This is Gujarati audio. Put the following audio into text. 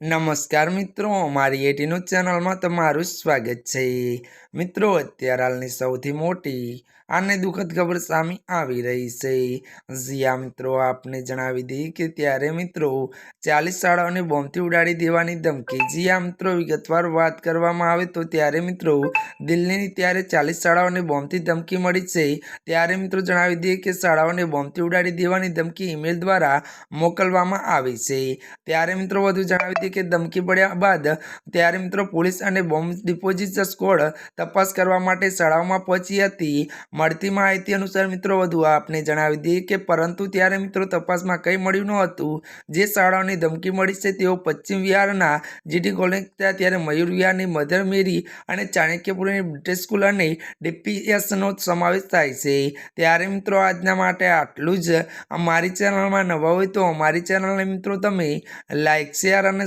નમસ્કાર મિત્રો, મારી એટીનું ચેનલમાં તમારું સ્વાગત છે. મિત્રો, અત્યારે હાલની સૌથી મોટી અને દુઃખદ ખબર સામે આવી રહી છે. જ્યાં મિત્રો, આપને જણાવી દઈએ કે ત્યારે મિત્રો ચાલીસ શાળાઓને બોમ્બથી ઉડાડી દેવાની ધમકી. જ્યાં મિત્રો, વિગતવાર વાત કરવામાં આવે તો ત્યારે મિત્રો દિલ્હીની ત્યારે ચાલીસ શાળાઓને બોમ્બથી ધમકી મળી છે. ત્યારે મિત્રો જણાવી દઈએ કે શાળાઓને બોમ્બથી ઉડાડી દેવાની ધમકી ઈમેલ દ્વારા મોકલવામાં આવી છે. ત્યારે મિત્રો વધુ જણાવી દઈએ કે ધમકી પડ્યા બાદ ત્યારે મિત્રો પોલીસ અને બોમ્બ ડિપોઝિટ સ્કોડ તપાસ કરવા માટે શાળાઓમાં પહોંચી હતી. મળતી માહિતી અનુસાર મિત્રો વધુ આપને જણાવી દઈએ કે પરંતુ ત્યારે મિત્રો તપાસમાં કંઈ મળ્યું ન હતું જે શાળાઓની ધમકી મળી છે તેઓ પશ્ચિમ વિહારના જીટી કોલેજ ત્યારે મયુર વિહારની મધર મેરી અને ચાણક્યપુરની બ્રિટિશ સ્કૂલ અને ડીપીએસનો સમાવેશ થાય છે. ત્યારે મિત્રો આજના માટે આટલું જ. અમારી ચેનલમાં નવા હોય તો અમારી ચેનલને મિત્રો તમે લાઇક શેર અને